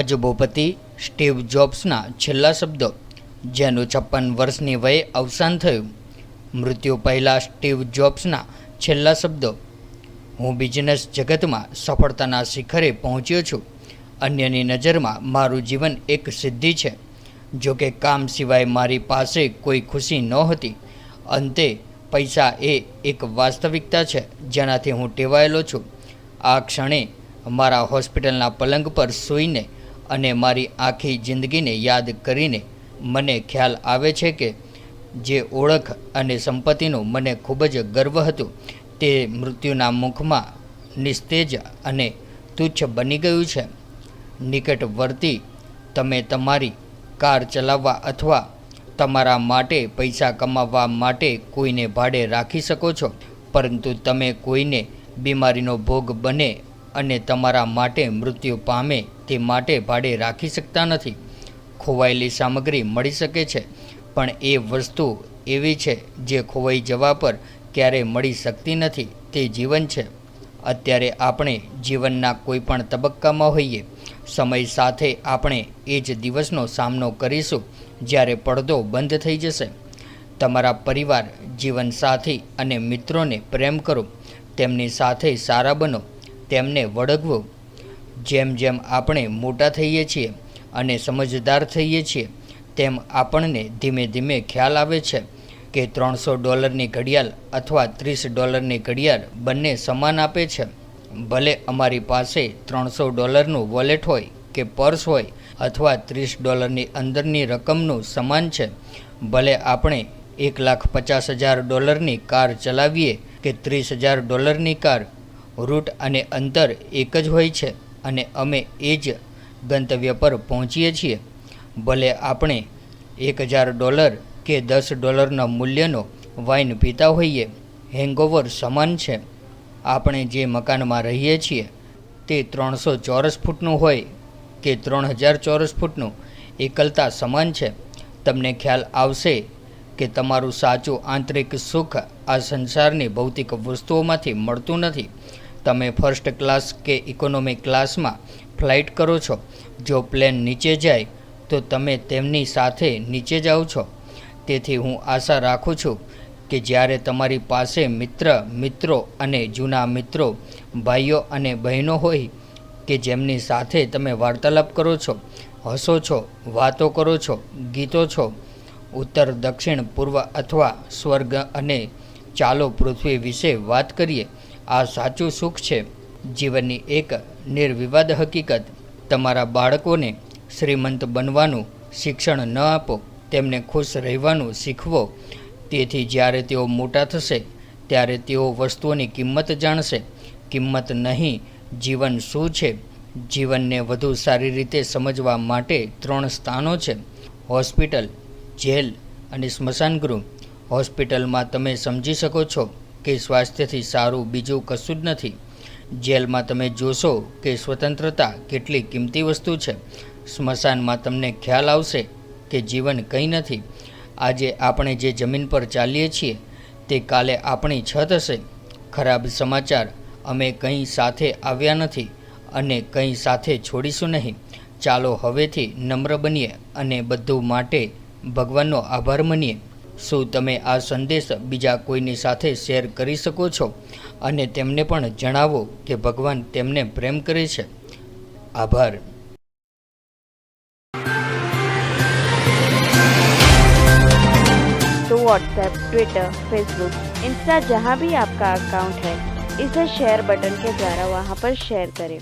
અજબોપતિ Steve જોબ્સના છેલ્લા શબ્દો, જેનું છપ્પન વર્ષની વયે અવસાન થયું. મૃત્યુ પહેલાં સ્ટીવ જોબ્સના છેલ્લા શબ્દો, હું બિઝનેસ જગતમાં સફળતાના શિખરે પહોંચ્યો છું. અન્યની નજરમાં મારું જીવન એક સિદ્ધિ છે. જો કે કામ સિવાય મારી પાસે કોઈ ખુશી નહોતી. અંતે, પૈસા એ એક વાસ્તવિકતા છે, જેનાથી હું ટેવાયેલો છું. આ ક્ષણે મારા હોસ્પિટલના પલંગ પર સૂઈને અને મારી આખી જિંદગીને યાદ કરીને મને ખ્યાલ આવે છે કે જે ઓળખ અને સંપત્તિનો મને ખૂબ જ ગર્વ હતું, તે મૃત્યુના મુખમાં નિસ્તેજ અને તુચ્છ બની ગયું છે. નિકટવર્તી, તમે તમારી કાર ચલાવવા અથવા તમારા માટે પૈસા કમાવવા માટે કોઈને ભાડે રાખી શકો છો, પરંતુ તમે કોઈને બીમારીનો ભોગ બને અને તમારા માટે મૃત્યુ પામે તે માટે ભાડે રાખી શકતા નથી. ખોવાયેલી સામગ્રી મળી શકે છે, પણ એ વસ્તુ એવી છે જે ખોવાઈ જવા પર ક્યારેય મળી શકતી નથી, તે જીવન છે. અત્યારે આપણે જીવનના કોઈ પણ તબક્કામાં હોઈએ, સમય સાથે આપણે એ જ દિવસનો સામનો કરીશું જ્યારે પડદો બંધ થઈ જશે. તમારા પરિવાર, જીવનસાથી અને મિત્રોને પ્રેમ કરો, તેમની સાથે સારા બનો તેમને વળગવો. જેમ જેમ આપણે મોટા થઈએ છીએ અને સમજદાર થઈએ છીએ, તેમ આપણને ધીમે ધીમે ખ્યાલ આવે છે કે ત્રણસો ડોલરની ઘડિયાળ અથવા ત્રીસ ડોલરની ઘડિયાળ બંને સમાન આપે છે. ભલે અમારી પાસે ત્રણસો ડોલરનું વોલેટ હોય કે પર્સ હોય અથવા ત્રીસ ડોલરની અંદરની રકમનું સમાન છે, ભલે આપણે એક લાખ પચાસ હજાર ડોલરની કાર ચલાવીએ કે ત્રીસ હજાર ડોલરની કાર રૂટ અને અંતર એક જ હોય છે અને અમે એ જ ગંતવ્ય પર પહોંચીએ છીએ. ભલે આપણે એક હજાર ડોલર કે દસ ડોલરના મૂલ્યનો વાઇન પીતા હોઈએ હેંગઓવર સમાન છે. આપણે જે મકાનમાં રહીએ છીએ તે ત્રણસો ચોરસ ફૂટનું હોય કે ત્રણ હજાર ચોરસ ફૂટનું એકલતા સમાન છે. તમને ખ્યાલ આવશે કે તમારું સાચું આંતરિક સુખ આ સંસારની ભૌતિક વસ્તુઓમાંથી મળતું નથી. તમે ફર્સ્ટ ક્લાસ કે ઇકોનોમી ક્લાસમાં ફ્લાઇટ કરો છો. જો પ્લેન નીચે જાય, તો તમે તેમની સાથે નીચે જાઓ છો. તેથી હું આશા રાખું છું કે જ્યારે તમારી પાસે મિત્ર, મિત્રો અને જૂના મિત્રો, ભાઈઓ અને બહેનો હોય, કે જેમની સાથે તમે વાર્તાલાપ કરો છો, હસો છો, વાતો કરો છો, ગીતો છો ઉત્તર, દક્ષિણ, પૂર્વ અથવા સ્વર્ગ અને ચાલો પૃથ્વી વિશે વાત કરીએ, આ સાચું સુખ છે. જીવનની એક નિર્વિવાદ હકીકત, તમારા બાળકોને શ્રીમંત બનવાનું શિક્ષણ ન આપો, તેમને ખુશ રહેવાનું શીખવો. તેથી જ્યારે તેઓ મોટા થશે, ત્યારે તેઓ વસ્તુઓની કિંમત જાણશે. કિંમત નહીં, જીવન શું છે? જીવનને વધુ સારી રીતે સમજવા માટે ત્રણ સ્થાનો છે. હોસ્પિટલ જેલ અને સ્મશાનગૃહ હોસ્પિટલમાં તમે સમજી શકો છો કે સ્વાસ્થ્યથી સારું બીજું કશું જ નથી. જેલમાં તમે જોશો કે સ્વતંત્રતા કેટલી કિંમતી વસ્તુ છે. સ્મશાનમાં તમને ખ્યાલ આવશે કે જીવન કંઈ નથી. આજે આપણે જે જમીન પર ચાલીએ છીએ તે કાલે આપણી છત હશે. ખરાબ સમાચાર, અમે કંઈ સાથે આવ્યા નથી અને કંઈ સાથે છોડીશું નહીં. ચાલો હવેથી નમ્ર બનીએ અને બધું માટે ભગવાનનો આભાર માનીએ શું તમે આ સંદેશ બીજા કોઈની સાથે શેર કરી શકો છો અને તેમને પણ જણાવો કે ભગવાન તેમને પ્રેમ કરે છે આભાર तो व्हाट्सएप ट्विटर फेसबुक इंस्टा जहाँ भी आपका अकाउंट है इसे शेयर बटन के द्वारा वहाँ पर शेयर करें